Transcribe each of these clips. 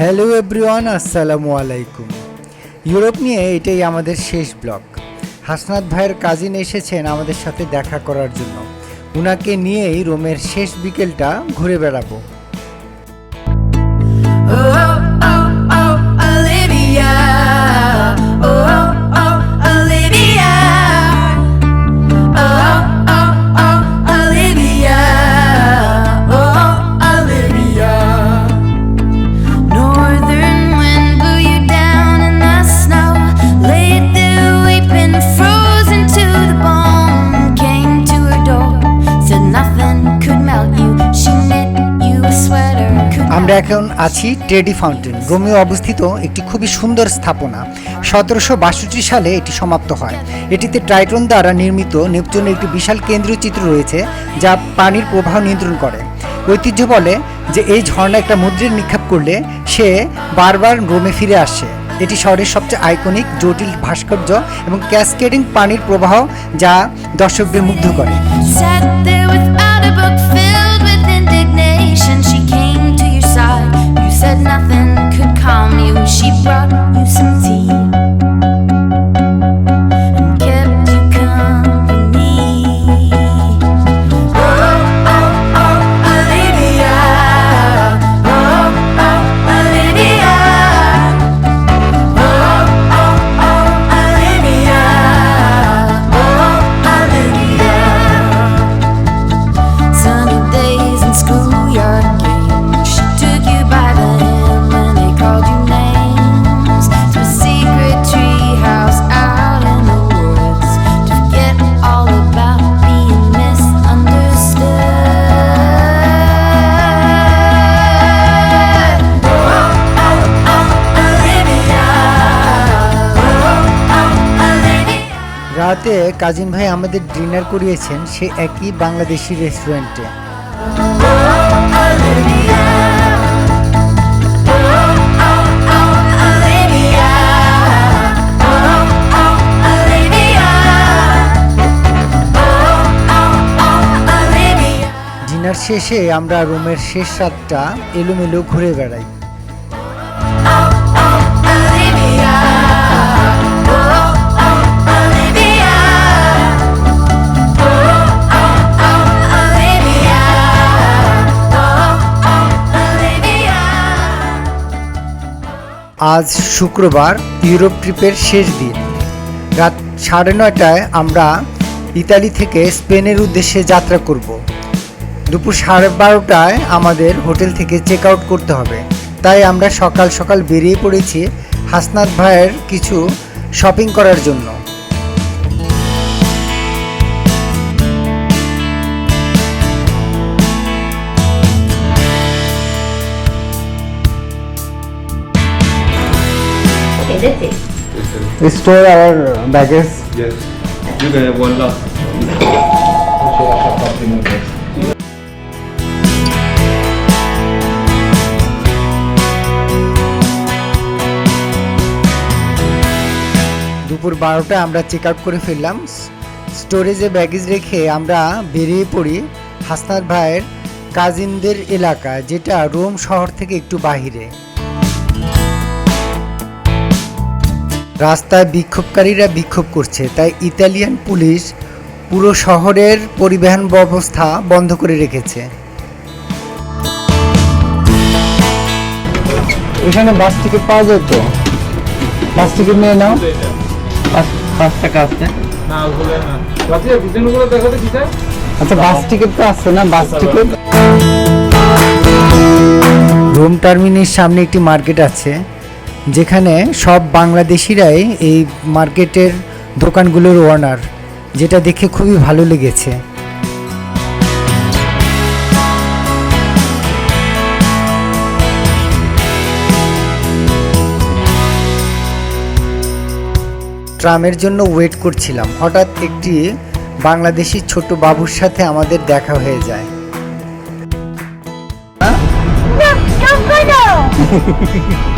Hello everyone আসসালামু আলাইকুম Europe নিয়ে এটাই আমাদের শেষ ব্লগ। হাসনাত ভাইয়ের কাজিন এসেছেন আমাদের সাথে দেখা করার জন্য। উনাকে নিয়েই রোমের শেষ বিকেলটা ঘুরে বেড়াবো। এখন আছি টেডি ফাউন্টেন। রোমে অবস্থিত একটি খুবই সুন্দর স্থাপনা। সতেরোশো বাষট্টি সালে এটি সমাপ্ত হয়। এটিতে ট্রাইটন দ্বারা নির্মিত নেপচুনের একটি বিশাল কেন্দ্রীয় চিত্র রয়েছে, যা পানির প্রবাহ নিয়ন্ত্রণ করে। ঐতিহ্য বলে যে এই ঝর্ণা একটা মুদ্রের নিক্ষেপ করলে সে বারবার রোমে ফিরে আসে। এটি শহরের সবচেয়ে আইকনিক, জটিল ভাস্কর্য এবং ক্যাসকেডিং পানির প্রবাহ যা দর্শকদের মুগ্ধ করে। Said nothing could calm you. She brought you some tea রাতে কাজিন ভাই আমাদের ডিনার করিয়েছেন সে একই বাংলাদেশি রেস্টুরেন্টে। ডিনার শেষে আমরা রুমের শেষ রাতটা এলোমেলো ঘুরে বেড়াই। আজ শুক্রবার ইউরোপ ট্রিপের শেষ দিন। রাত সাড়ে নয়টায় আমরা ইতালি থেকে স্পেনের উদ্দেশ্যে যাত্রা করব। দুপুর সাড়ে বারোটায় আমাদের হোটেল থেকে চেক আউট করতে হবে। তাই আমরা সকাল সকাল বেরিয়ে পড়েছি হাসনাত ভাইয়ের কিছু শপিং করার জন্য। Store our baggage Yes. You can have one last. দুপুর বারোটায় আমরা চেক আউট করে ফেললাম স্টোরেজে ব্যাগেজ রেখে আমরা বেরিয়ে পড়ি হাসনাত ভাইয়ের কাজিনদের এলাকা যেটা রোম শহর থেকে একটু বাহিরে রাস্তায় বিক্ষোভকারীরা বিক্ষোভ করছে তাই ইতালিয়ান পুলিশ পুরো শহরের পরিবহন ব্যবস্থা বন্ধ করে রেখেছে। এখানে বাস টিকিট পাওয়া যায় তো? বাস টিকিট নিয়ে নাও। পাঁচ টাকা আছে। আচ্ছা বাস টিকিট তো আছে না? বাস টিকিট? রোম টার্মিনের সামনে একটি মার্কেট আছে। যেখানে সব বাংলাদেশিরাই এই মার্কেটের দোকানগুলোর ওনার যেটা দেখে খুবই ভালো লেগেছে। ট্রামের জন্য ওয়েট করছিলাম। হঠাৎ একটি বাংলাদেশি ছোট বাবুর সাথে আমাদের দেখা হয়ে যায়।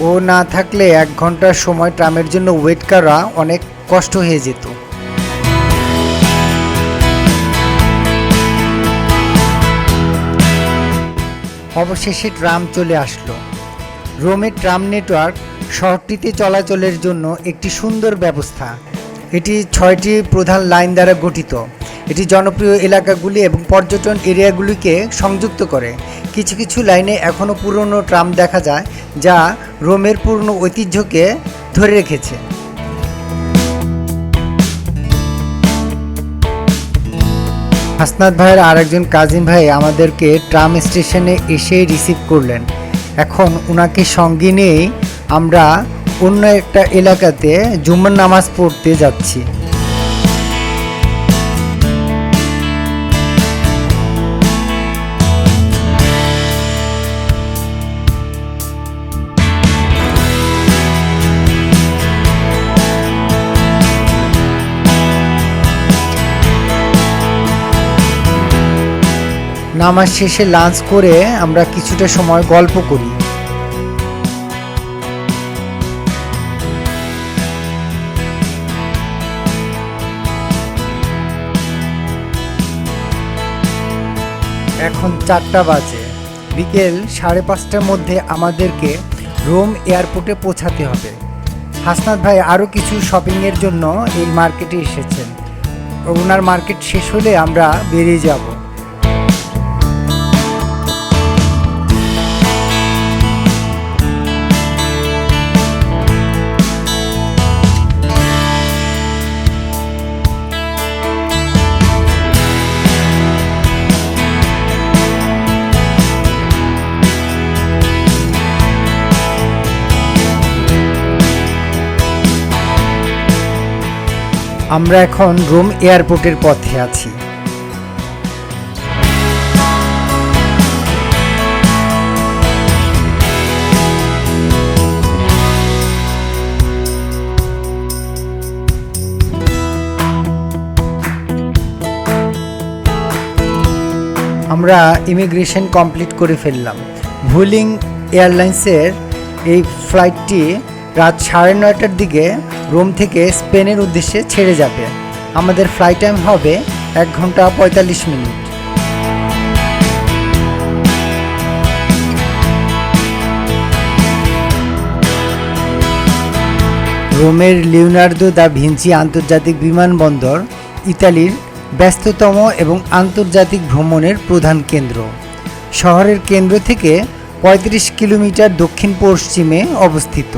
ও না থাকলে এক ঘণ্টার সময় ট্রামের জন্য ওয়েট করা অনেক কষ্ট হয়ে যেত। অবশেষে ট্রাম চলে আসলো। রোমের ট্রাম নেটওয়ার্ক শহরটিতে চলাচলের জন্য একটি সুন্দর ব্যবস্থা। এটি ছয়টি প্রধান লাইন দ্বারা গঠিত। এটি জনপ্রিয় এলাকাগুলি এবং পর্যটন এরিয়াগুলিকে সংযুক্ত করে। কিছু কিছু লাইনে এখনও পুরনো ট্রাম দেখা যায়, যা রোমের পূর্ণ ঐতিহ্যকে ধরে রেখেছে। হাসনাত ভাইয়ের আরেকজন কাজিন ভাই আমাদেরকে ট্রাম স্টেশনে এসে রিসিভ করলেন। এখন ওনাকে সঙ্গে নিয়েই আমরা অন্য একটা এলাকাতে জুম্মার নামাজ পড়তে যাচ্ছি। নামাজ শেষে লাঞ্চ করে আমরা কিছুটা সময় গল্প করি। এখন চারটা বাজে। বিকেল সাড়ে পাঁচটার মধ্যে আমাদেরকে রোম এয়ারপোর্টে পৌঁছাতে হবে। হাসনাত ভাই আরও কিছু শপিংয়ের জন্য এই মার্কেটে এসেছেন। ওনার মার্কেট শেষ হলে আমরা বেরিয়ে যাব। আমরা এখন রোম এয়ারপোর্টের পথে আছি। আমরা ইমিগ্রেশন কমপ্লিট করে ফেললাম। ভুলিং এয়ারলাইন্সের এই ফ্লাইটটি রাত সাড়ে নয়টার দিকে রোম থেকে স্পেনের উদ্দেশ্যে ছেড়ে যাবে। আমাদের ফ্লাইট টাইম হবে এক ঘণ্টা পঁয়তাল্লিশ মিনিট। রোমের লিওনার্দো দা ভিঞ্চি আন্তর্জাতিক বিমানবন্দর ইতালির ব্যস্ততম এবং আন্তর্জাতিক ভ্রমণের প্রধান কেন্দ্র। শহরের কেন্দ্র থেকে ৩৫ কিলোমিটার দক্ষিণ পশ্চিমে অবস্থিত।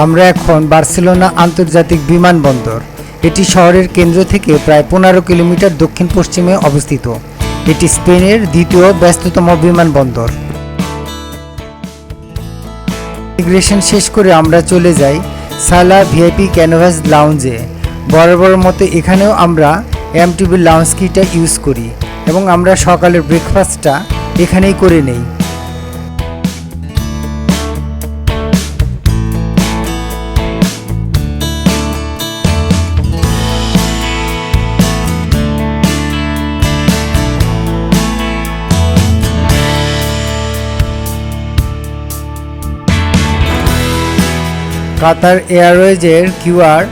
আমরা এখন বার্সেলোনা আন্তর্জাতিক বিমানবন্দর। এটি শহরের কেন্দ্র থেকে প্রায় পনেরো কিলোমিটার দক্ষিণ পশ্চিমে অবস্থিত। এটি স্পেনের দ্বিতীয় ব্যস্ততম বিমানবন্দর। ইমিগ্রেশন শেষ করে আমরা চলে যাই সালা ভিআইপি ক্যানভাস লাউঞ্জে। বরাবর মতো এখানেও আমরা এমটিভি লাউঞ্জ কিটা ইউজ করি এবং আমরা সকালের ব্রেকফাস্টটা এখানেই করে নেই। কাতার এয়ারওয়েজের কিউআর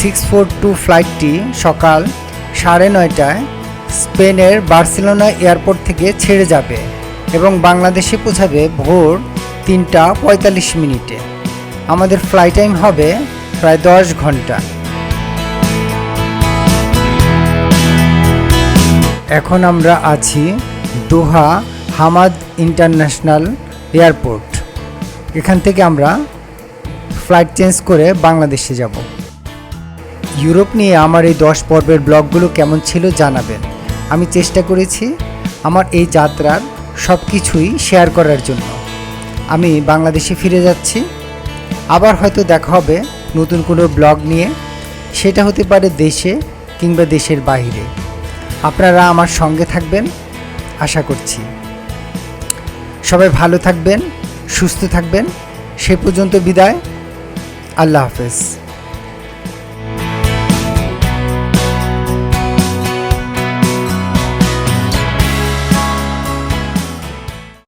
সিক্স ফোর টু ফ্লাইটটি সকাল সাড়ে নয়টায় স্পেনের বার্সেলোনা এয়ারপোর্ট থেকে ছেড়ে যাবে এবং বাংলাদেশে পৌঁছাবে ভোর তিনটা পঁয়তাল্লিশ মিনিটে। আমাদের ফ্লাইট টাইম হবে প্রায় দশ ঘণ্টা। এখন আমরা আছি দোহা হামাদ ইন্টারন্যাশনাল এয়ারপোর্ট। এখান থেকে আমরা ফ্লাইট চেঞ্জ করে বাংলাদেশে যাব। ইউরোপ নিয়ে আমার এই দশ পর্বের ব্লগগুলো কেমন ছিল জানাবেন। আমি চেষ্টা করেছি আমার এই যাত্রার সব কিছুই শেয়ার করার জন্য। আমি বাংলাদেশে ফিরে যাচ্ছি। আবার হয়তো দেখা হবে নতুন কোনো ব্লগ নিয়ে। সেটা হতে পারে দেশে কিংবা দেশের বাইরে। আপনারা আমার সঙ্গে থাকবেন, আশা করছি। সবাই ভালো থাকবেন, সুস্থ থাকবেন। সে পর্যন্ত বিদায়। আল্লাহ হাফেজ।